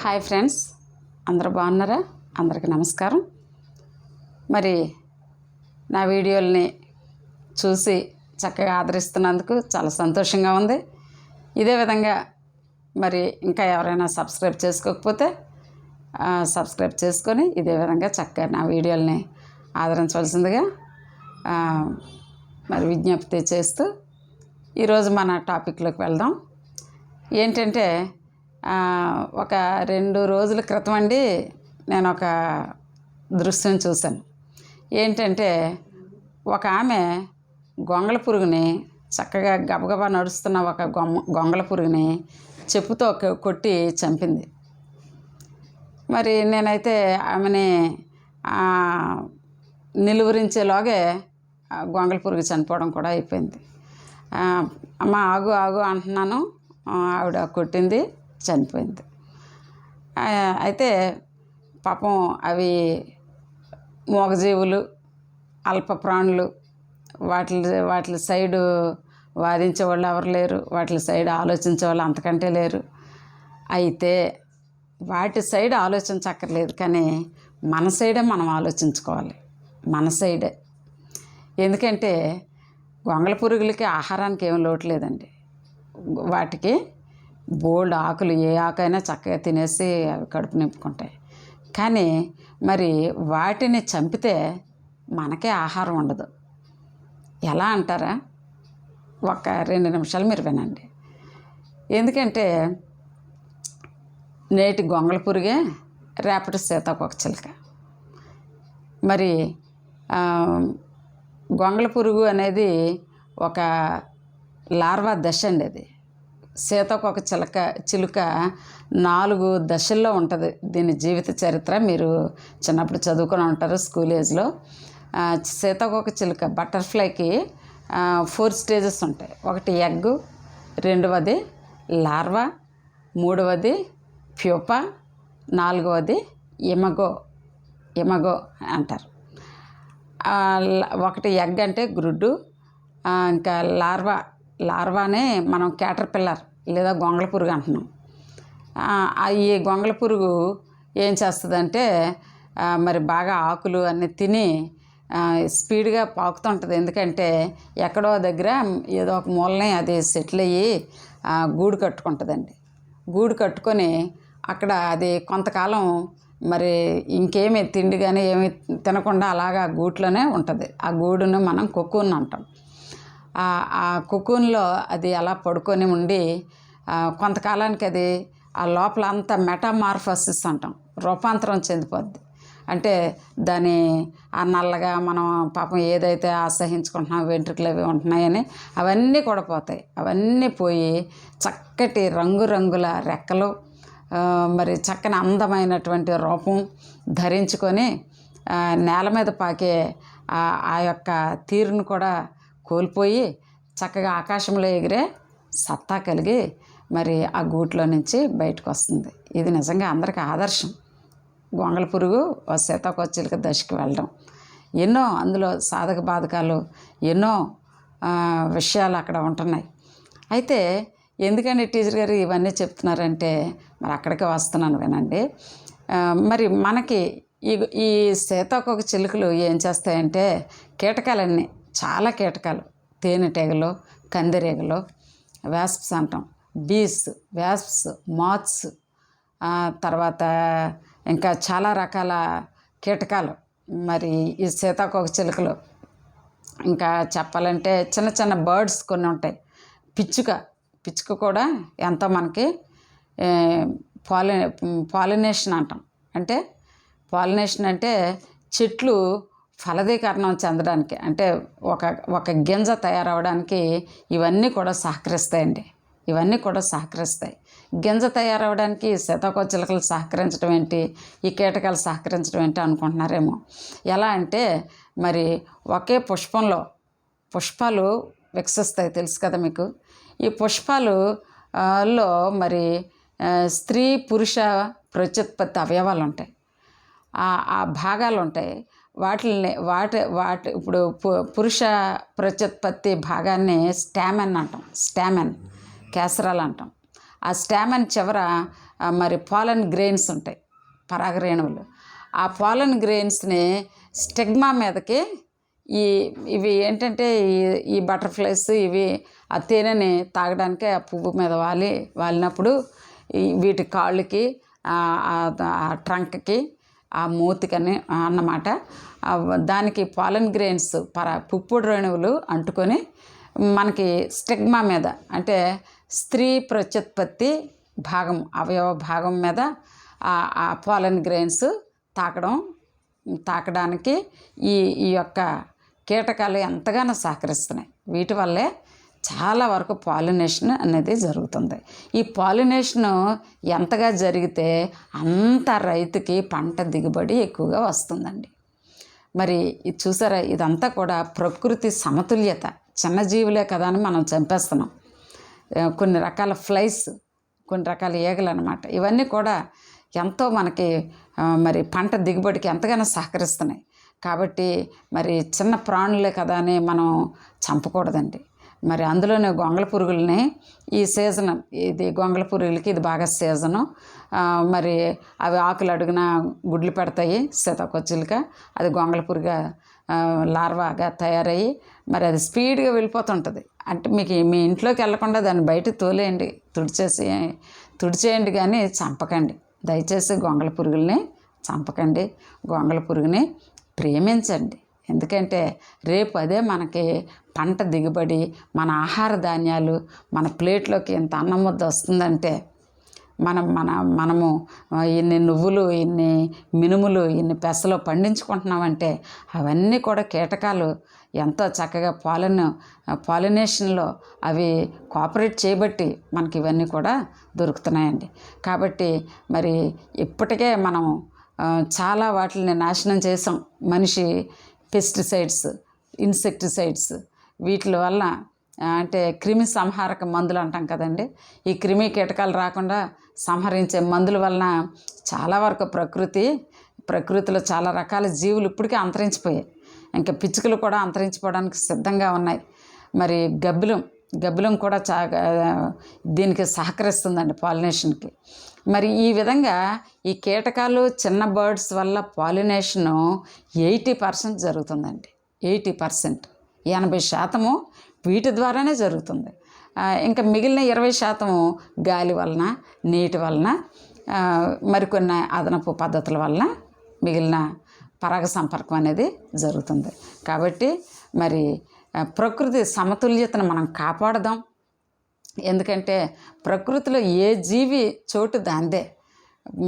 Hi friends అందరు బాగున్నారా? అందరికీ నమస్కారం. మరి నా వీడియోల్ని చూసి చక్కగా ఆదరిస్తున్నందుకు చాలా సంతోషంగా ఉంది. ఇదే విధంగా మరి ఇంకా ఎవరైనా సబ్స్క్రైబ్ చేసుకోకపోతే సబ్స్క్రైబ్ చేసుకొని ఇదే విధంగా చక్కగా నా వీడియోల్ని ఆదరించవలసిందిగా మరి విజ్ఞప్తి చేస్తూ ఈరోజు మన టాపిక్లోకి వెళ్దాం. ఏంటంటే ఒక రెండు రోజుల క్రితం అండి నేను ఒక దృశ్యం చూశాను. ఏంటంటే ఒక ఆమె గొంగళ పురుగుని చక్కగా గబగబా నడుస్తున్న ఒక గొమ్మ గొంగళ పురుగుని చెప్పుతో కొట్టి చంపింది. మరి నేనైతే ఆమెని నిలువరించేలోగే గొంగళ పురుగు చనిపోవడం కూడా అయిపోయింది. అమ్మ ఆగు ఆగు అంటున్నాను. ఆవిడ కొట్టింది. చనిపోయింది. అయితే పాపం అవి మూగజీవులు అల్ప ప్రాణులు వాటి వాటి సైడు వాదించే వాళ్ళు ఎవరు లేరు వాటి సైడ్ ఆలోచించే వాళ్ళు అంతకంటే లేరు. అయితే వాటి సైడ్ ఆలోచించక్కర్లేదు కానీ మన సైడే మనం ఆలోచించుకోవాలి. మన సైడే. ఎందుకంటే గొంగళ పురుగులకి ఆహారానికి ఏం లోటు లేదండి. వాటికి బోల్డ్ ఆకులు ఏ ఆకైనా చక్కగా తినేసి అవి కడుపు నింపుకుంటాయి. కానీ మరి వాటిని చంపితే మనకే ఆహారం ఉండదు. ఎలా అంటారా? ఒక రెండు నిమిషాలు మీరు వినండి. ఎందుకంటే నేటి గొంగళ పురుగే రేపటి సీతాకొక చిలుక. మరి గొంగళ పురుగు అనేది ఒక లార్వా దశ అండి అది. సీతాకోక చిలక చిలుక నాలుగు దశల్లో ఉంటుంది దీని జీవిత చరిత్ర. మీరు చిన్నప్పుడు చదువుకొని ఉంటారు స్కూల్ ఏజ్లో. సీతకొక సీతాకోక చిలుక బటర్ఫ్లైకి ఫోర్ స్టేజెస్ ఉంటాయి. ఒకటి ఎగ్ రెండవది లార్వా మూడవది ప్యూపా నాలుగవది ఇమగో ఇమగో అంటారు. ఒకటి ఎగ్ అంటే గ్రుడ్డు ఇంకా లార్వా లార్వానే మనం క్యాటర్ పిల్లర్ లేదా గొంగళ పురుగు అంటున్నాం. ఆ, ఈ గొంగళ పురుగు ఏం చేస్తుందంటే మరి బాగా ఆకులు అన్నీ తిని స్పీడ్గా పాకుతుంటుంది. ఎందుకంటే ఎక్కడో దగ్గర ఏదో ఒక మూలనే అది సెటిల్ అయ్యి గూడు కట్టుకుంటుందండి. గూడు కట్టుకొని అక్కడ అది కొంతకాలం మరి ఇంకేమి తిండి కానీ ఏమి తినకుండా అలాగా గూట్లోనే ఉంటుంది. ఆ గూడును మనం కొక్కున్ అంటాం. ఆ కుకూన్లో అది అలా పడుకొని ఉండి కొంతకాలానికి అది ఆ లోపల అంతా మెటామార్ఫోసిస్ అంటాం రూపాంతరం చెందిపోద్ది. అంటే దాని ఆ నల్లగా మనం పాపం ఏదైతే ఆసహించుకుంటున్నాం వెంట్రుకలు అవి ఉంటున్నాయని అవన్నీ కూడా పోతాయి. అవన్నీ పోయి చక్కటి రంగురంగుల రెక్కలు మరి చక్కని అందమైనటువంటి రూపం ధరించుకొని నేల మీద పాకే ఆ యొక్క తీరును కూడా కోల్పోయి చక్కగా ఆకాశంలో ఎగిరే సత్తా కలిగి మరి ఆ గూట్లో నుంచి బయటకు వస్తుంది. ఇది నిజంగా అందరికీ ఆదర్శం. గొంగళ పురుగు ఓ సీతాకోచిలుక దశకి వెళ్ళడం. ఎన్నో అందులో సాధక బాధకాలు ఎన్నో విషయాలు అక్కడ ఉంటున్నాయి. అయితే ఎందుకంటే టీచర్ గారు ఇవన్నీ చెప్తున్నారంటే మరి అక్కడికి వస్తున్నాను వినండి. మరి మనకి ఈ ఈ సీతాకోక చిలుకలు ఏం చేస్తాయంటే కీటకాలన్నీ చాలా కీటకాలు. తేనెటీగలు కందిరీగలు వ్యాస్ప్స్ అంటాం. బీస్ వ్యాస్ప్స్ మాత్స్ తర్వాత ఇంకా చాలా రకాల కీటకాలు. మరి ఈ సీతాకోక చిలుకలు. ఇంకా చెప్పాలంటే చిన్న చిన్న బర్డ్స్ కొన్ని ఉంటాయి. పిచ్చుక పిచ్చుక కూడా ఎంతో మనకి పాలి పాలినేషన్ అంటాం. అంటే పాలినేషన్ అంటే చెట్లు ఫలదీకరణం చెందడానికి అంటే ఒక ఒక గింజ తయారవడానికి ఇవన్నీ కూడా సహకరిస్తాయండి. ఇవన్నీ కూడా సహకరిస్తాయి. గింజ తయారవడానికి సీతాకోక సహకరించడం ఏంటి? ఈ కీటకాలు సహకరించడం ఏంటి అనుకుంటున్నారేమో. ఎలా అంటే మరి ఒకే పుష్పంలో పుష్పాలు వికసిస్తాయి తెలుసు కదా మీకు? ఈ పుష్పాలు లో మరి స్త్రీ పురుష ప్రత్యుత్పత్తి అవయవాలు ఉంటాయి. ఆ భాగాలు ఉంటాయి. వాటిని వాటి వాటి ఇప్పుడు పు- పురుష ప్రత్యుత్పత్తి భాగాన్ని స్టామెన్ అంటాం. స్టామెన్ కేసరాలు అంటాం. ఆ స్టామెన్ చివర మరి పాలన్ గ్రెయిన్స్ ఉంటాయి పరాగరేణువులు ఆ పాలన్ గ్రెయిన్స్ని స్టెగ్మా మీదకి ఈ ఇవి ఏంటంటే ఈ ఈ బటర్ఫ్లైస్ ఇవి ఆ తేనెని తాగడానికి ఆ పువ్వు మీద వాలి వాలినప్పుడు వీటి కాళ్ళకి ఆ ట్రంక్కి ఆ మూతికని అన్నమాట. దానికి పాలన్ గ్రెయిన్స్ పర పుప్పుడు రేణువులు అంటుకొని మనకి స్టిగ్మా మీద అంటే స్త్రీ ప్రత్యుత్పత్తి భాగం అవయవ భాగం మీద ఆ- ఆ పాలన్ గ్రెయిన్స్ తాకడం తాకడానికి ఈ ఈ యొక్క కీటకాలు ఎంతగానో సహకరిస్తున్నాయి. వీటి వల్లే చాలా వరకు పాలినేషన్ అనేది జరుగుతుంది. ఈ పాలినేషన్ ఎంతగా జరిగితే అంత రైతుకి పంట దిగుబడి ఎక్కువగా వస్తుందండి. మరి ఇది చూసారా ఇదంతా కూడా ప్రకృతి సమతుల్యత చిన్న జీవులే కదా అని మనం చంపేస్తున్నాం. కొన్ని రకాల ఫ్లైస్ కొన్ని రకాల ఈగలు అనమాట ఇవన్నీ కూడా ఎంతో మనకి మరి పంట దిగుబడికి ఎంతగానో సహకరిస్తున్నాయి. కాబట్టి మరి చిన్న ప్రాణులే కదా అని మనం చంపకూడదండి. మరి అందులోనే గొంగళ పురుగుల్ని ఈ సీజన్ ఇది గొంగళ పురుగులకి ఇది బాగా సీజను. మరి అవి ఆకులు అడుగున గుడ్లు పెడతాయి సీతాకొచ్చులుక. అది గొంగళ పురుగా లార్వాగా తయారయ్యి మరి అది స్పీడ్గా వెళ్ళిపోతుంటుంది. అంటే మీకు మీ ఇంట్లోకి వెళ్ళకుండా దాన్ని బయట తోలేయండి తుడిచేసి తుడిచేయండి కానీ చంపకండి. దయచేసి గొంగళ పురుగుల్ని చంపకండి. గొంగళ పురుగుని ప్రేమించండి. ఎందుకంటే రేపు అదే మనకి పంట దిగుబడి మన ఆహార ధాన్యాలు మన ప్లేట్లోకి ఇంత అన్నం ముద్ద వస్తుందంటే మనం మన మనము ఇన్ని నువ్వులు ఇన్ని మినుములు ఇన్ని పెసలు పండించుకుంటున్నామంటే అవన్నీ కూడా కీటకాలు ఎంతో చక్కగా పాలన పాలినేషన్లో అవి కోఆపరేట్ చేయబట్టి మనకి ఇవన్నీ కూడా దొరుకుతున్నాయండి. కాబట్టి మరి ఇప్పటికే మనం చాలా వాటిని నాశనం చేసాం. మనిషి పెస్టిసైడ్స్ ఇన్సెక్టిసైడ్స్ వీటి వల్ల అంటే క్రిమి సంహారక మందులు అంటాం కదండి. ఈ క్రిమి కీటకాలు రాకుండా సంహరించే మందుల వలన చాలా వరకు ప్రకృతి ప్రకృతిలో చాలా రకాల జీవులు ఇప్పటికే అంతరించిపోయాయి. ఇంకా పిచ్చుకలు కూడా అంతరించిపోవడానికి సిద్ధంగా ఉన్నాయి. మరి గబ్బిలం గబ్బిలం కూడా చా దీనికి సహకరిస్తుందండి పాలినేషన్కి. మరి ఈ విధంగా ఈ కీటకాలు చిన్న బర్డ్స్ వల్ల పాలినేషను ఎయిటీ పర్సెంట్ జరుగుతుందండి. Eighty percent. ఎనభై శాతము వీటి ద్వారానే జరుగుతుంది. ఇంకా మిగిలిన ఇరవై శాతము గాలి వలన నీటి వలన మరికొన్ని అదనపు పద్ధతుల వలన మిగిలిన పరాగ సంపర్కం అనేది జరుగుతుంది. కాబట్టి మరి ప్రకృతి సమతుల్యతను మనం కాపాడదాం. ఎందుకంటే ప్రకృతిలో ఏ జీవి చోటు దాందే.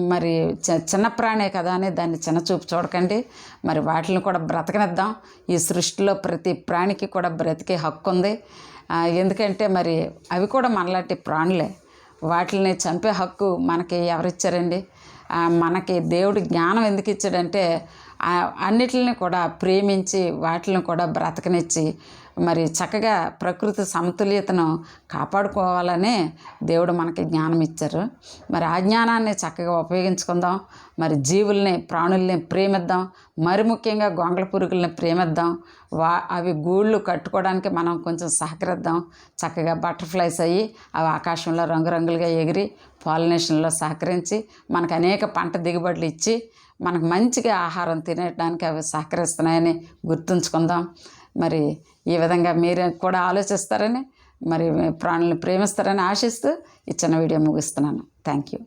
మరి చి- చిన్న ప్రాణే కదా అని దాన్ని చిన్న చూపు చూడకండి. మరి వాటిని కూడా బ్రతకనిద్దాం. ఈ సృష్టిలో ప్రతి ప్రాణికి కూడా బ్రతికే హక్కు ఉంది. ఎందుకంటే మరి అవి కూడా మనలాంటి ప్రాణులే. వాటిని చంపే హక్కు మనకి ఎవరిచ్చారండి? మనకి దేవుడు జ్ఞానం ఎందుకు ఇచ్చాడంటే అన్నిటిని కూడా ప్రేమించి వాటిని కూడా బ్రతకనిచ్చి మరి చక్కగా ప్రకృతి సమతుల్యతను కాపాడుకోవాలనే దేవుడు మనకి జ్ఞానం ఇచ్చారు మరి ఆ జ్ఞానాన్ని చక్కగా ఉపయోగించుకుందాం. మరి జీవుల్ని ప్రాణుల్ని ప్రేమిద్దాం. మరి ముఖ్యంగా గొంగళ పురుగుల్ని ప్రేమిద్దాం. వా అవి గూళ్ళు కట్టుకోవడానికి మనం కొంచెం సహకరిద్దాం. చక్కగా బటర్ఫ్లైస్ అయ్యి అవి ఆకాశంలో రంగురంగులుగా ఎగిరి పాలినేషన్లో సహకరించి మనకు అనేక పంట దిగుబడులు ఇచ్చి మనకు మంచిగా ఆహారం తినడానికి అవి సహకరిస్తున్నాయని గుర్తుంచుకుందాం. మరి ఈ విధంగా మీరు కూడా ఆలోచిస్తారని మరి ప్రాణులను ప్రేమిస్తారని ఆశిస్తూ ఈ చిన్న వీడియో ముగిస్తున్నాను. Thank you